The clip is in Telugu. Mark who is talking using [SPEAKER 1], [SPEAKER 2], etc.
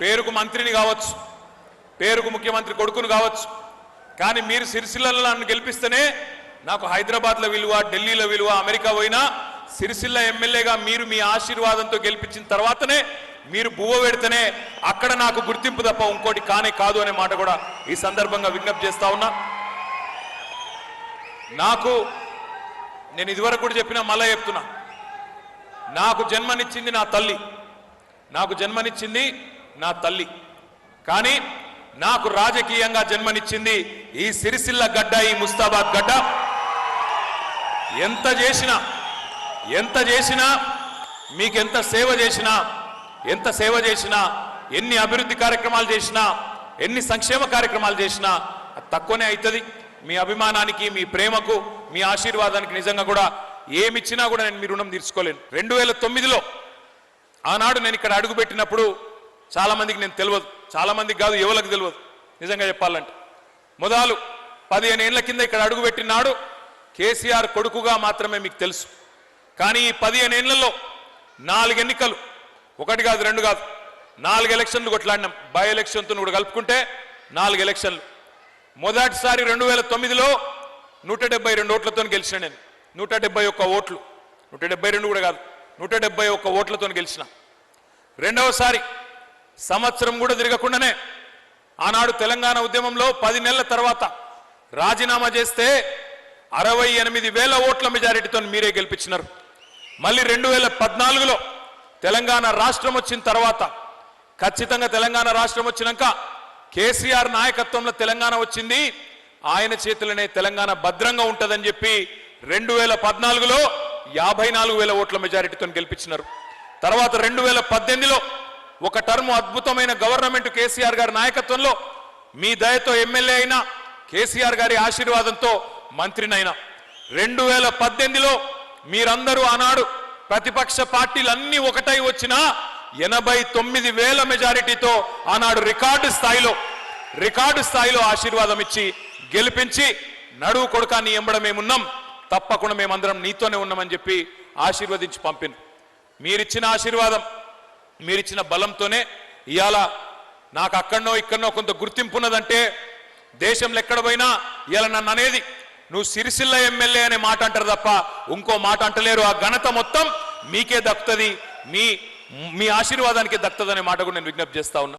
[SPEAKER 1] పేరుకు మంత్రిని కావచ్చు పేరుకు ముఖ్యమంత్రి కొడుకును కావచ్చు. కానీ మీరు సిరిసిల్లలో నన్ను గెలిపిస్తేనే నాకు హైదరాబాద్లో విలువ ఢిల్లీలో విలువ అమెరికా పోయినా సిరిసిల్ల ఎమ్మెల్యేగా మీరు మీ ఆశీర్వాదంతో గెలిపించిన తర్వాతనే మీరు బువ్వ పెడితేనే అక్కడ నాకు గుర్తింపు తప్ప ఇంకోటి కానే కాదు అనే మాట కూడా ఈ సందర్భంగా విజ్ఞప్తి చేస్తా ఉన్నా. నాకు నేను ఇదివరకు కూడా చెప్పినా మళ్ళా చెప్తున్నా. నాకు జన్మనిచ్చింది నా తల్లి. నాకు జన్మనిచ్చింది నా తల్లి. కానీ నాకు రాజకీయంగా జన్మనిచ్చింది ఈ సిరిసిల్ల గడ్డ ఈ ముస్తాబాద్ గడ్డ. ఎంత చేసినా ఎంత చేసినా మీకెంత సేవ చేసినా ఎంత సేవ చేసినా ఎన్ని అభివృద్ధి కార్యక్రమాలు చేసినా ఎన్ని సంక్షేమ కార్యక్రమాలు చేసినా అది తక్కువనే అవుతుంది మీ అభిమానానికి మీ ప్రేమకు మీ ఆశీర్వాదానికి నిజంగా కూడా ఏమిచ్చినా కూడా నేను మీ రుణం తీర్చుకోలేను. రెండు వేల తొమ్మిదిలో ఆనాడు నేను ఇక్కడ అడుగుపెట్టినప్పుడు చాలామందికి నేను తెలియదు. చాలామందికి కాదు ఎవరికి తెలియదు. నిజంగా చెప్పాలంటే. మొదలు పదిహేను ఏళ్ళ కింద ఇక్కడ అడుగుపెట్టినాడు కేసీఆర్ కొడుకుగా మాత్రమే మీకు తెలుసు. కానీ ఈ పదిహేను ఏళ్ళలో నాలుగు ఎన్నికలు ఒకటి కాదు రెండు కాదు నాలుగు ఎలక్షన్లు కొట్లాడినాం. బై ఎలక్షన్తో కూడా కలుపుకుంటే నాలుగు ఎలక్షన్లు. మొదటిసారి రెండు వేల తొమ్మిదిలో నూట డెబ్బై రెండు ఓట్లతో గెలిచిన నేను. నూట డెబ్బై ఒక్క ఓట్లు. నూట డెబ్బై రెండు కూడా కాదు నూట డెబ్బై ఒక్క ఓట్లతో గెలిచిన. రెండవసారి సంవత్సరం కూడా తిరగకుండానే ఆనాడు తెలంగాణ ఉద్యమంలో పది నెలల తర్వాత రాజీనామా చేస్తే అరవై ఎనిమిది వేల ఓట్ల మెజారిటీతో మీరే గెలిపించినారు. మళ్ళీ రెండు వేల పద్నాలుగులో తెలంగాణ రాష్ట్రం వచ్చిన తర్వాత ఖచ్చితంగా తెలంగాణ రాష్ట్రం వచ్చినాక కేసీఆర్ నాయకత్వంలో తెలంగాణ వచ్చింది. ఆయన చేతులనే తెలంగాణ భద్రంగా ఉంటుందని చెప్పి రెండు వేల పద్నాలుగులో యాభై నాలుగు వేల ఓట్ల మెజారిటీతో గెలిపించినారు. తర్వాత రెండు వేల పద్దెనిమిదిలో ఒక టర్మ్ అద్భుతమైన గవర్నమెంట్ కేసీఆర్ గారి నాయకత్వంలో మీ దయతో ఎమ్మెల్యే అయినా కేసీఆర్ గారి ఆశీర్వాదంతో మంత్రినైనా. రెండు వేల పద్దెనిమిదిలో మీరందరూ ఆనాడు ప్రతిపక్ష పార్టీలన్నీ ఒకటై వచ్చినా ఎనభై తొమ్మిది వేల మెజారిటీతో ఆనాడు రికార్డు స్థాయిలో రికార్డు స్థాయిలో ఆశీర్వాదం ఇచ్చి గెలిపించి నడువు కొడుకా నీ ఎంబడ మేమున్నాం. తప్పకుండా మేమందరం నీతోనే ఉన్నామని చెప్పి ఆశీర్వదించి పంపిన. మీరిచ్చిన ఆశీర్వాదం మీరిచ్చిన బలంతోనే ఇవాళ నాకు అక్కడనో ఇక్కడనో కొంత గుర్తింపు ఉన్నదంటే దేశంలో ఎక్కడ పోయినా ఇవాళ నన్ను అనేది నువ్వు సిరిసిల్ల ఎమ్మెల్యే అనే మాట అంటారు తప్ప ఇంకో మాట అంటలేరు. ఆ ఘనత మొత్తం మీకే దక్కుతుంది. మీ మీ ఆశీర్వాదానికి దక్కుతుంది మాట కూడా నేను విజ్ఞప్తి చేస్తా ఉన్నా.